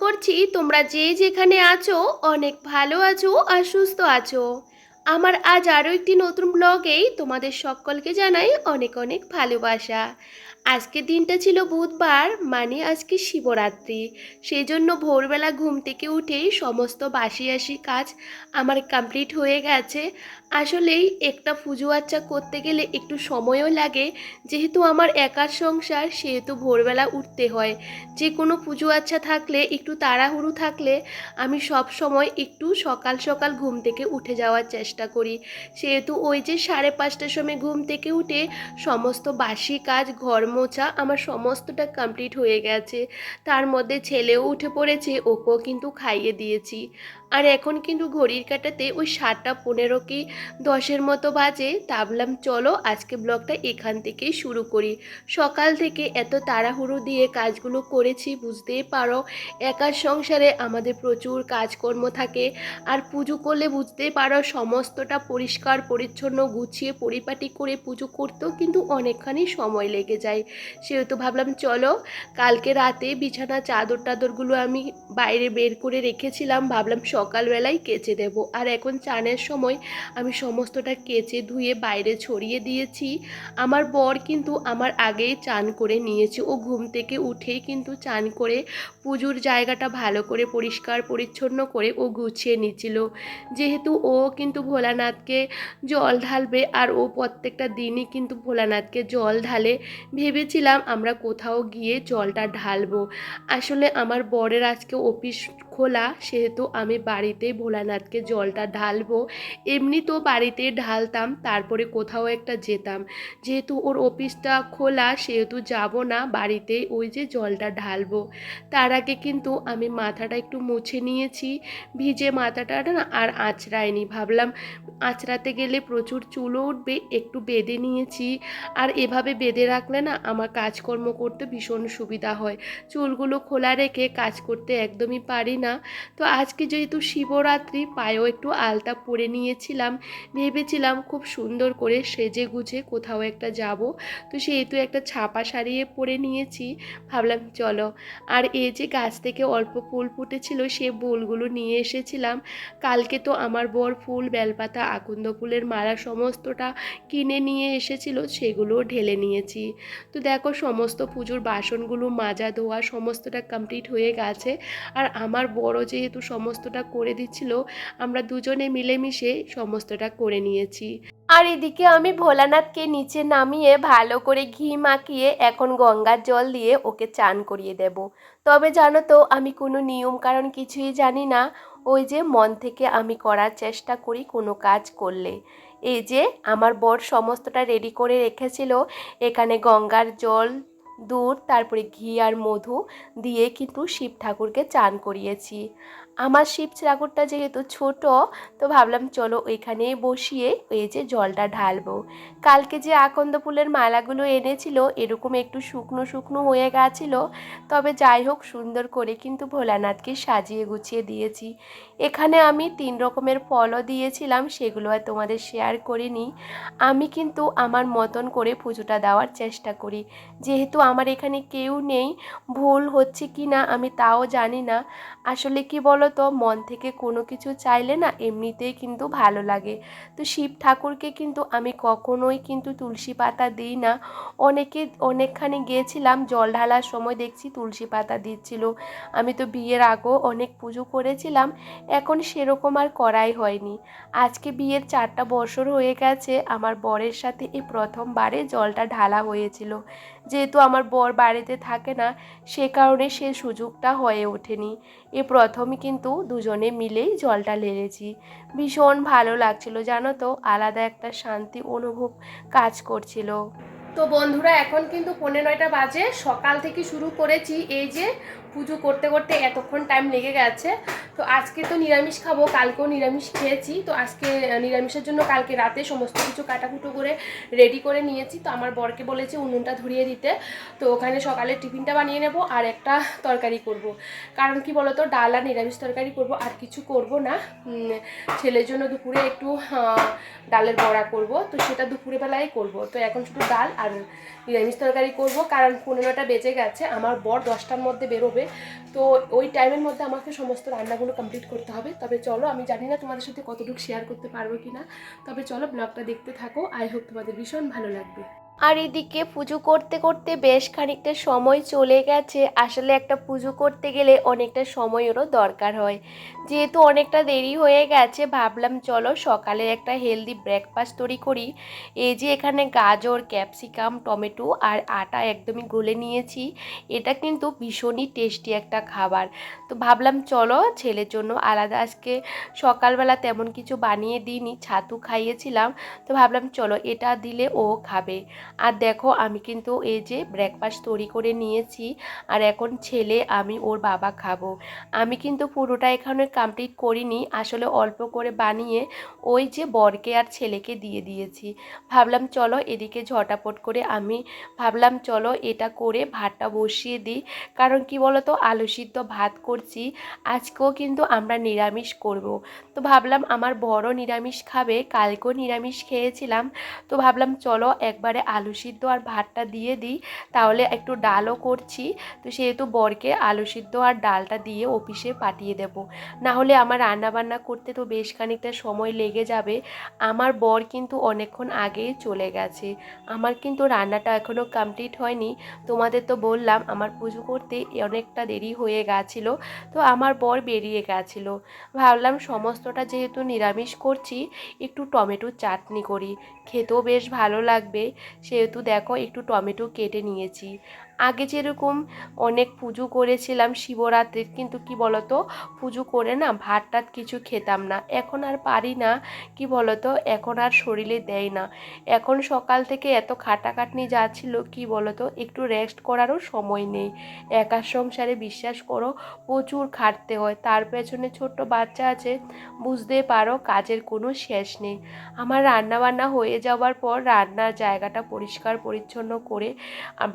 করছি, তোমরা যে যেখানে আছো, অনেক ভালো আছো আর সুস্থ আছো। আমার আজ আরও একটি নতুন ব্লগেই তোমাদের সকলকে জানাই অনেক অনেক ভালোবাসা। আজকের দিনটা ছিল বুধবার মানে আজকে শিবরাত্রি। সেই জন্য ভোরবেলা ঘুম থেকে উঠেই সমস্ত বাসি আসি কাজ আমার কমপ্লিট হয়ে গেছে। আসলেই একটা পুজো আচ্চা করতে গেলে একটু সময়ও লাগে। যেহেতু আমার একার সংসার, সেহেতু ভোরবেলা উঠতে হয়। যে কোনো পুজো আচ্ছা থাকলে, একটু তাড়াহুড়ো থাকলে, আমি সব সময় একটু সকাল সকাল ঘুম থেকে উঠে যাওয়ার চেষ্টা করি। সেহেতু ওই যে সাড়ে পাঁচটার সময় ঘুম থেকে উঠে সমস্ত বাসি কাজ, ঘর মোছা আমার সমস্তটা কমপ্লিট হয়ে গেছে। তার মধ্যে ছেলেও উঠে পড়েছে, ওকেও কিন্তু খাইয়ে দিয়েছি। আর এখন কিন্তু ঘড়ির কাটাতে ওই সাতটা পনেরো কি দশের মতো বাজে ভাবলাম চলো আজকে ব্লগটা এখান থেকেই শুরু করি। সকাল থেকে এত তাড়াহুড়ো দিয়ে কাজগুলো করেছি, বুঝতেই পারো। একার সংসারে আমাদের প্রচুর কাজকর্ম থাকে আর পুজো করলে বুঝতেই পারো সমস্তটা পরিষ্কার, পরিচ্ছন্ন, গুছিয়ে, পরিপাটি করে পুজো করতেও কিন্তু অনেকখানি সময় লেগে যায়। সেহেতু ভাবলাম চলো কালকে রাতে বিছানা চাদর টাদরগুলো আমি বাইরে বের করে রেখেছিলাম, ভাবলাম সকালবেলায় কেচে দেব। আর এখন চানের সময় আমি সমস্তটা কেচে ধুয়ে বাইরে ছড়িয়ে দিয়েছি। আমার বর কিন্তু আমার আগেই চান করে নিয়েছে। ও ঘুম থেকে উঠেই কিন্তু চান করে পুজোর জায়গাটা ভালো করে পরিষ্কার পরিচ্ছন্ন করে ও গুছিয়ে নিচ্ছিল। যেহেতু ও কিন্তু ভোলানাথকে জল ঢালবে আর ও প্রত্যেকটা দিনই কিন্তু ভোলানাথকে জল ঢালে, ভেবেছিলাম আমরা কোথাও গিয়ে জলটা ঢালবো। আসলে আমার বরের আজকে অফিস খোলা, সেহেতু আমি বাড়িতে ভোলানাথকে জলটা ঢালবো। এমনি তো বাড়িতে ঢালতাম, তারপরে কোথাও একটা যেতাম। যেহেতু ওর অফিসটা খোলা, সেহেতু যাব না, বাড়িতে ওই যে জলটা ঢালবো। তার আগে কিন্তু আমি মাথাটা একটু মুছে নিয়েছি, ভিজে মাথাটা না আর আঁচড়ায়নি। ভাবলাম আঁচড়াতে গেলে প্রচুর চুলও উঠবে, একটু বেঁধে নিয়েছি। আর এভাবে বেঁধে রাখলে না আমার কাজকর্ম করতে ভীষণ সুবিধা হয়। চুলগুলো খোলা রেখে কাজ করতে একদমই পারি না। তো আজকে যেহেতু শিবরাত্রি, পায়েও একটু আলতা পরে নিয়েছিলাম। ভেবেছিলাম খুব সুন্দর করে সেজে গুজে কোথাও একটা যাব। তো সেহেতু একটা ছাপা সারিয়ে পরে নিয়েছি। ভাবলাম চলো। আর এই যে গাছ থেকে অল্প ফুল ফুটেছিল, সে ফুলগুলো নিয়ে এসেছিলাম। কালকে তো আমার বর ফুল, বেলপাতা, আকন্দ ফুলের মালা সমস্তটা কিনে নিয়ে এসেছিল, সেগুলোও ঢেলে নিয়েছি। তো দেখো, সমস্ত পুজোর বাসনগুলো মাজা, ধোয়া, সমস্তটা কমপ্লিট হয়ে গেছে। আর আমার বড় যেহেতু সমস্তটা করে দিচ্ছিল, আমরা দুজনে মিলেমিশে সমস্তটা করে নিয়েছি। আর এদিকে আমি ভোলানাথকে নিচে নামিয়ে ভালো করে ঘি মাখিয়ে এখন গঙ্গার জল দিয়ে ওকে চান করিয়ে দেব। তবে জানো তো, আমি কোনো নিয়ম কারণ কিছুই জানি না, ওই যে মন থেকে আমি করার চেষ্টা করি কোনো কাজ করলে। এই যে, আমার বর সমস্তটা রেডি করে রেখেছিল, এখানে গঙ্গার জল দুধ তারপরে ঘি আর মধু দিয়ে কিন্তু শিব ঠাকুরকে চান করিয়েছি। আমার শিব ঠাকুরটা যেহেতু ছোট, তো ভাবলাম চলো ওইখানেই বসিয়ে এই যে জলটা ঢালবো। কালকে যে আকন্দ ফুলের মালাগুলো এনেছিল, এরকম একটু শুকনো শুকনো হয়ে গেছিল, তবে যাই হোক সুন্দর করে কিন্তু ভোলানাথকে সাজিয়ে গুছিয়ে দিয়েছি। এখানে আমি তিন রকমের ফলও দিয়েছিলাম, সেগুলো আর তোমাদের শেয়ার করিনি। আমি কিন্তু আমার মতন করে পুজোটা দেওয়ার চেষ্টা করি। যেহেতু আমার এখানে কেউ নেই, ভুল হচ্ছে কি না আমি তাও জানি না। আসলে কি বলো তো মন থেকে কোনো কিছু চাইলে না এমনিতেই কিন্তু ভালো লাগে। তো শিব ঠাকুরকে কিন্তু আমি কখনোই কিন্তু তুলসী পাতা দিই না। অনেকে, অনেকখানি গিয়েছিলাম, জল ঢালার সময় দেখছি তুলসী পাতা দিচ্ছিল। আমি তো বিয়ের আগেও অনেক পুজো করেছিলাম, এখন সেরকম আর করাই হয়নি। আজকে বিয়ের চারটা বছর হয়ে গেছে, আমার বরের সাথে এই প্রথমবারে জলটা ঢালা হয়েছিল। যেহেতু আমার বর বাড়িতে থাকে না, সে কারণে সে সুযোগটা হয়ে ওঠেনি। এ প্রথমই কিন্তু দুজনে মিলেই জলটা লেড়েছি ভীষণ ভালো লাগছিল, জানো তো? আলাদা একটা শান্তি অনুভব কাজ করছিল। তো বন্ধুরা, এখন কিন্তু পনেরো নয়টা বাজে। সকাল থেকে শুরু করেছি এই যে পুজো করতে করতে এতক্ষণ টাইম লেগে গেছে। তো আজকে তো নিরামিষ খাব, কালকেও নিরামিষ খেয়েছি। তো আজকে নিরামিষের জন্য কালকে রাতে সমস্ত কিছু কাটাকুটো করে রেডি করে নিয়েছি। তো আমার বরকে বলেছি উনুনটা ধরিয়ে দিতে। তো ওখানে সকালে টিফিনটা বানিয়ে নেব আর একটা তরকারি করব। কারণ কি বলতো, ডাল আর নিরামিষ তরকারি করব, আর কিছু করব না। ছেলের জন্য দুপুরে একটু ডালের বড়া করব। তো সেটা দুপুরে বেলায় করব। তো এখন শুধু ডাল আর নিরামিষ তরকারি করব। কারণ পনেরোটা বেজে গেছে। আমার বর দশটার মধ্যে বেরোবে। হবে। তো ওই টাইমের মধ্যে আমাকে সমস্ত রান্নাগুলো কমপ্লিট করতে হবে। তবে চলো, আমি জানি না তোমাদের সাথে কতটুকু শেয়ার করতে পারব কি না তবে চলো ব্লগটা দেখতে থাকো। আই হোপ তোমাদের ভীষণ ভালো লাগবে। আর এদিকে পুজো করতে করতে বেশ খানিকটা সময় চলে গেছে। আসলে একটা পুজো করতে গেলে অনেকটা সময়েরও দরকার হয়। যেহেতু অনেকটা দেরি হয়ে গেছে, ভাবলাম চলো সকালে একটা হেলদি ব্রেকফাস্ট তৈরি করি। এই যে এখানে গাজর ক্যাপসিকাম টমেটো আর আটা একদমই গলে নিয়েছি। এটা কিন্তু ভীষণই টেস্টি একটা খাবার। তো ভাবলাম চলো ছেলের জন্য আলাদা আজকে সকালবেলা তেমন কিছু বানিয়ে দিইনি, ছাতু খাইয়েছিলাম। তো ভাবলাম চলো এটা দিলে ও খাবে। আর দেখো আমি কিন্তু এই যে ব্রেকফাস্ট তৈরি করে নিয়েছি, আর এখন ছেলে আমি ওর বাবা খাব। আমি কিন্তু পুরোটা এখানে কমপ্লিট করিনি, আসলে অল্প করে বানিয়ে ওই যে বরকে আর ছেলেকে দিয়ে দিয়েছি। ভাবলাম চলো এদিকে ঝটাপট করে আমি ভাবলাম চলো এটা করে ভাতটা বসিয়ে দিই, কারণ কি বলো তো আলু সিদ্ধ ভাত করছি, আজকেও কিন্তু আমরা নিরামিষ করব। তো ভাবলাম আমার বড় নিরামিষ খাবে, কালকেও নিরামিষ খেয়েছিলাম, তো ভাবলাম চলো একবারে আলু সিদ্ধ আর ভাতটা দিয়ে দিই, তাহলে একটু ডালও করছি। তো সেহেতু বরকে আলু সিদ্ধ আর ডালটা দিয়ে অফিসে পাঠিয়ে দেব। না হলে আমার রান্না বান্না করতে তো বেশ খানিকটা সময় লেগে যাবে। আমার বর কিন্তু অনেকক্ষণ আগেই চলে গেছে। আমার কিন্তু রান্নাটা এখনও কমপ্লিট হয়নি। তোমাদের তো বললাম, আমার পুজো করতে অনেকটা দেরি হয়ে গেছিল। তো আমার বর বেরিয়ে গেছিল। ভাবলাম সমস্তটা যেহেতু নিরামিষ করছি, একটু টমেটোর চাটনি করি। খেতেও বেশ ভালো লাগবে। সেহেতু দেখো একটু টমেটো কেটে নিয়েছি। আগে যেরকম অনেক পুজো করেছিলাম শিবরাত্রির, কিন্তু কি বলতো, পুজো করে না ভাত টাত কিছু খেতাম না। এখন আর পারি না, কি বলতো, এখন আর শরীরে দেয় না। এখন সকাল থেকে এত খাটাখাটনি যাচ্ছিল, কি বলতো, একটু রেস্ট করারও সময় নেই। একা সংসারে বিশ্বাস করো, প্রচুর খাটতে হয়। তার পেছনে ছোট্ট বাচ্চা আছে, বুঝতে পারো কাজের কোনো শেষ নেই। আমার রান্না বান্না হয়ে যাওয়ার পর রান্নার জায়গাটা পরিষ্কার পরিচ্ছন্ন করে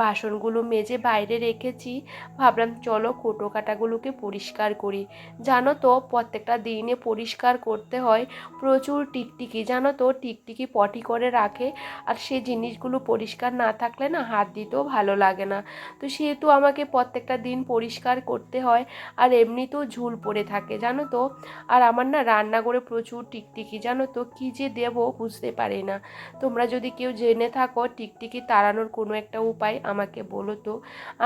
বাসনগুলো মেজে বাইরে রেখেছি। ভাবলাম, চলো কোটো কাটাগুলোকে পরিষ্কার করি। জানো তো, প্রত্যেকটা দিনে পরিষ্কার করতে হয়। প্রচুর টিকটিকি, জানো তো, টিকটিকি পটি করে রাখে। আর সে জিনিসগুলো পরিষ্কার না থাকলে না হাত দিতেও ভালো লাগে না। তো সেহেতু আমাকে প্রত্যেকটা দিন পরিষ্কার করতে হয়। আর এমনিতেও ঝুল পড়ে থাকে, জানো তো। আর আমার না রান্না করে প্রচুর টিকটিকি, জানো তো। কী যে দেবো বুঝতে পারি না। তোমরা যদি কেউ জেনে থাকো টিকটিকি তাড়ানোর কোনো একটা উপায়, আমাকে বলো তো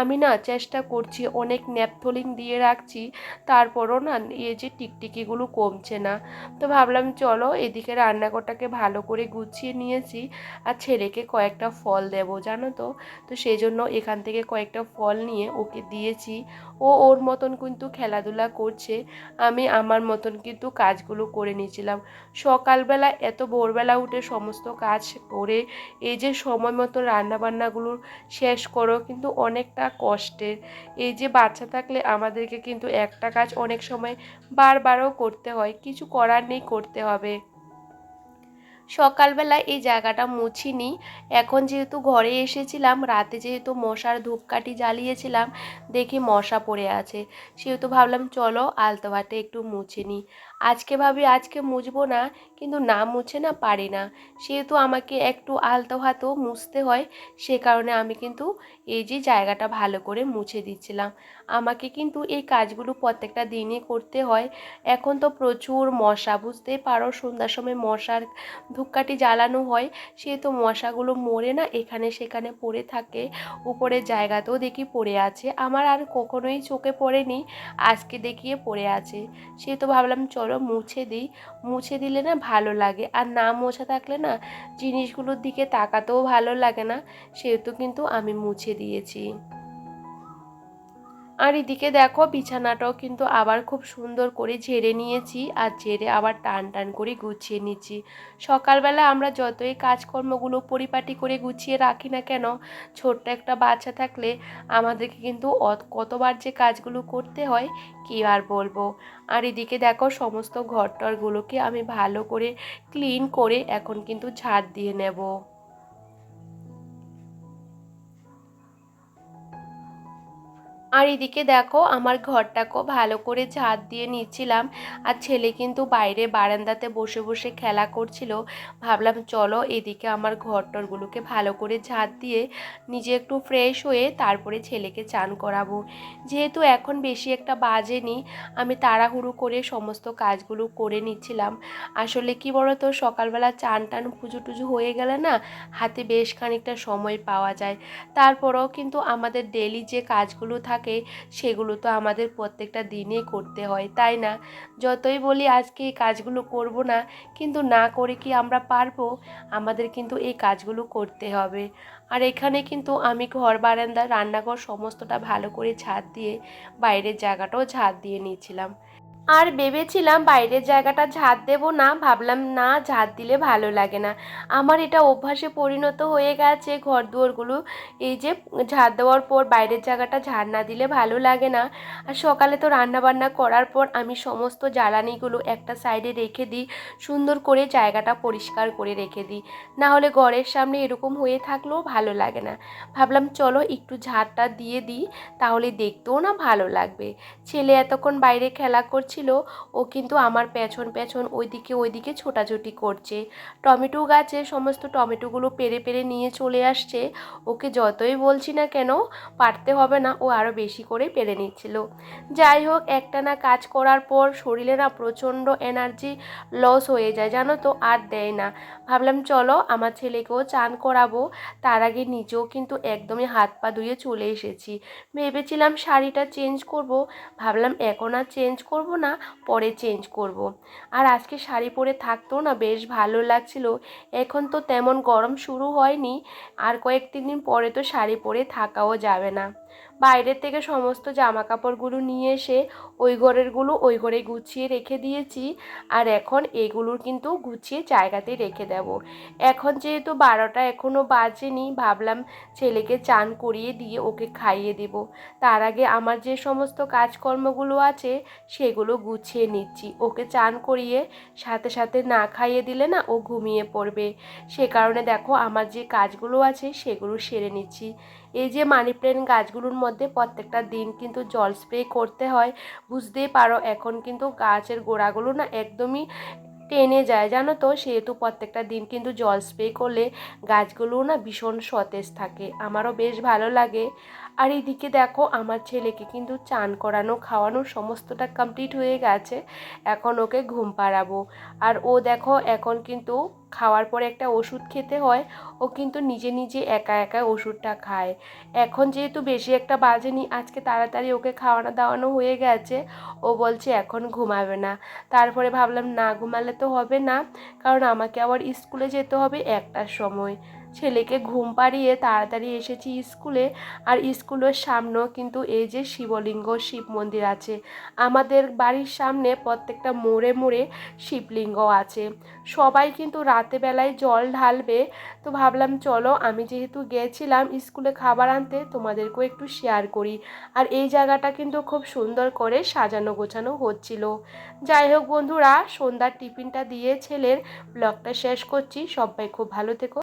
আমি না চেষ্টা করছি, অনেক ন্যাপথলিন দিয়ে রাখছি, তারপরও না এই যে টিকটিকিগুলো কমছে না। তো ভাবলাম, চলো এদিকে রান্নাঘরটাকে ভালো করে গুছিয়ে নিয়েছি আর ছেলেকে কয়েকটা ফল দেবো, জানো তো? তো সেই জন্য এখান থেকে কয়েকটা ফল নিয়ে ওকে দিয়েছি। ও ওর মতন কিন্তু খেলাধুলা করছে, আমি আমার মতন কিন্তু কাজগুলো করে নিয়েছিলাম। সকালবেলা, এত ভোরবেলা উঠে সমস্ত কাজ করে, এই যে সময় মতো রান্নাবান্নাগুলো শেষ করো, কিন্তু অনেকটা কষ্টের। এই যে বাচ্চা থাকলে আমাদেরকে কিন্তু একটা কাজ অনেক সময় বারবারও করতে হয়, কিছু করার নেই করতে হবে। সকালবেলা এই জায়গাটা মুছিনি এখন যেহেতু ঘরে এসেছিলাম, রাতে যেহেতু মশার ধূপকাঠি জ্বালিয়েছিলাম, দেখি মশা পড়ে আছে। সেহেতু ভাবলাম, চলো আলতোভাতে একটু মুছে নিই আজকে ভাবি, আজকে মুছবো না, কিন্তু না মুছে না পারি না। সেহেতু আমাকে একটু আলতো হাতেও মুছতে হয়, সে কারণে আমি কিন্তু এই যে জায়গাটা ভালো করে মুছে দিচ্ছিলাম। আমাকে কিন্তু এই কাজগুলো প্রত্যেকটা দিনই করতে হয়। এখন তো প্রচুর মশা বুঝতে পারো, সন্ধ্যার সময় মশার ধূপকাঠি জ্বালানো হয়, সেহেতু মশাগুলো মরে না, এখানে সেখানে পড়ে থাকে, উপরের জায়গাতেও দেখি পড়ে আছে। আমার আর কখনোই চোখে পড়েনি, আজকে দেখিয়ে পড়ে আছে। সেহেতু ভাবলাম, চলো মুছে দিই, মুছে দিলে না ভালো লাগে। আর না মোছা থাকলে না জিনিসগুলোর দিকে তাকাতেও ভালো লাগে না, সেহেতু কিন্তু আমি মুছে দিয়েছি। আর এদিকে দেখো বিছানাটাও কিন্তু আবার খুব সুন্দর করে ঝেড়ে নিয়েছি আর ঝেড়ে আবার টান টান করে গুছিয়ে নিচ্ছি। সকালবেলা আমরা যতই কাজকর্মগুলো পরিপাটি করে গুছিয়ে রাখি না কেন, ছোট্ট একটা বাচ্চা থাকলে আমাদেরকে কিন্তু কতবার যে কাজগুলো করতে হয় কি আর বলব? আর এদিকে দেখো সমস্ত ঘরটরগুলোকে আমি ভালো করে ক্লিন করে এখন কিন্তু ঝাড় দিয়ে নেব। আর এদিকে দেখো, আমার ঘরটাকেও ভালো করে ঝাঁট দিয়ে নিচ্ছিলাম। আর ছেলে কিন্তু বাইরে বারান্দাতে বসে বসে খেলা করছিল। ভাবলাম, চলো এদিকে আমার টরগুলোকে ভালো করে ঝাঁট দিয়ে নিজে একটু ফ্রেশ হয়ে তারপরে ছেলেকে চান করাবো। যেহেতু এখন বেশি একটা বাজেনি, আমি তাড়াহুড়ো করে সমস্ত কাজগুলো করে নিচ্ছিলাম। আসলে কি বলো তো সকালবেলা চান টান পুজো টুজো হয়ে গেলে না, হাতে বেশ খানিকটা সময় পাওয়া যায়। তারপরেও কিন্তু আমাদের ডেলি যে কাজগুলো থাকে সেগুলো তো আমাদের প্রত্যেকটা দিনেই করতে হয়, তাই না? যতই বলি আজকে এই কাজগুলো করব না, কিন্তু না করে কি আমরা পারব? আমাদের কিন্তু এই কাজগুলো করতে হবে। আর এখানে কিন্তু আমি ঘর, বারান্দা, রান্নাঘর সমস্তটা ভালো করে ছাদ দিয়ে বাইরের জায়গাটাও ছাদ দিয়ে নিয়েছিলাম। আর ভেবেছিলাম বাইরের জায়গাটা ঝাঁট দেবো না, ভাবলাম না, ঝাঁট দিলে ভালো লাগে না। আমার এটা অভ্যাসে পরিণত হয়ে গেছে ঘর দুয়ারগুলো এই যে ঝাঁট দেওয়ার পর বাইরের জায়গাটা ঝাড় না দিলে ভালো লাগে না। আর সকালে তো রান্না বান্না করার পর আমি সমস্ত জ্বালানিগুলো একটা সাইডে রেখে দিই, সুন্দর করে জায়গাটা পরিষ্কার করে রেখে দিই। না হলে ঘরের সামনে এরকম হয়ে থাকলেও ভালো লাগে না। ভাবলাম চলো একটু ঝাড়টা দিয়ে দিই, তাহলে দেখতেও না ভালো লাগবে। ছেলে এতক্ষণ বাইরে খেলা করছিল ও কিন্তু আমার পেছন পেছন ওইদিকে ওইদিকে ছোটাছুটি করছে। টমেটো গাছে সমস্ত টমেটোগুলো পেরে পেরে নিয়ে চলে আসছে। ওকে যতই বলছি না কেন, পারতে হবে না, ও আরও বেশি করে পেরে নিচ্ছিল। যাই হোক একটা না কাজ করার পর শরীরে না প্রচণ্ড এনার্জি লস হয়ে যায়, জানো তো, আর দেয় না। ভাবলাম, চলো, আমার ছেলেকেও চান করাবো। তার আগে নিজেও কিন্তু একদমই হাত পা ধুয়ে চলে এসেছি। ভেবেছিলাম শাড়িটা চেঞ্জ করব। ভাবলাম, এখন আর চেঞ্জ করব না, পরে চেঞ্জ করব। আর আজকে শাড়ি পরে থাকতো না বেশ ভালো লাগছিল। এখন তো তেমন গরম শুরু হয়নি। আর কয়েকদিন দিন পরে তো শাড়ি পরে থাকাও যাবে না। বাইরের থেকে সমস্ত জামা কাপড়গুলো নিয়ে এসে ওই ঘরেরগুলো ওই ঘরে গুছিয়ে রেখে দিয়েছি। আর এখন এগুলোর কিন্তু গুছিয়ে জায়গাতে রেখে দেব। এখন যেহেতু বারোটা এখনও বাজেনি, ভাবলাম ছেলেকে চান করিয়ে দিয়ে ওকে খাইয়ে দেব। তার আগে আমার যে সমস্ত কাজকর্মগুলো আছে, সেগুলো গুছিয়ে নিচ্ছি। ওকে চান করিয়ে সাথে সাথে না খাইয়ে দিলে না ও ঘুমিয়ে পড়বে। সে কারণে দেখো আমার যে কাজগুলো আছে, সেগুলো সেরে নিচ্ছি। এই যে মানি প্ল্যান্ট গাছগুলোর মধ্যে প্রত্যেকটা দিন কিন্তু জল স্প্রে করতে হয়। বুঝতেই পারো, এখন কিন্তু গাছের গোড়াগুলো না একদমই টেনে যায়, জানো তো? সেহেতু প্রত্যেকটা দিন কিন্তু জল স্প্রে করলে গাছগুলোও না ভীষণ সতেজ থাকে। আমারও বেশ ভালো লাগে। আর এইদিকে দেখো, আমার ছেলেকে কিন্তু চান করানো, খাওয়ানো সমস্তটা কমপ্লিট হয়ে গেছে। এখন ওকে ঘুম পাড়াবো। আর ও দেখো, এখন কিন্তু খাওয়ার পরে একটা ওষুধ খেতে হয়। ও কিন্তু নিজে নিজে একা একা ওষুধটা খায়। এখন যেহেতু বেশি একটা বাজেনি, আজকে তাড়াতাড়ি ওকে খাওয়ানো দাওয়ানো হয়ে গেছে। ও বলছে, এখন ঘুমাবে না। তারপরে ভাবলাম, না, ঘুমালে তো হবে না। কারণ আমাকে আবার স্কুলে যেতে হবে একটার সময়। ছেলেকে ঘুম পাড়িয়ে তাড়াতাড়ি এসেছি স্কুলে, আর স্কুলের সামনেও কিন্তু এই যে শিবলিঙ্গ, শিব মন্দির আছে। আমাদের বাড়ির সামনে প্রত্যেকটা মোড়ে মোড়ে শিবলিঙ্গ আছে। সবাই কিন্তু রাতে বেলায় জল ঢালবে। তো ভাবলাম, চলো, আমি যেহেতু গেছিলাম স্কুলে খাবার আনতে, তোমাদেরকেও একটু শেয়ার করি। আর এই জায়গাটা কিন্তু খুব সুন্দর করে সাজানো গোছানো হচ্ছিল। যাই হোক বন্ধুরা, সন্ধ্যার টিফিনটা দিয়ে ছেলের ব্লগটা শেষ করছি। সবাই খুব ভালো থেকো।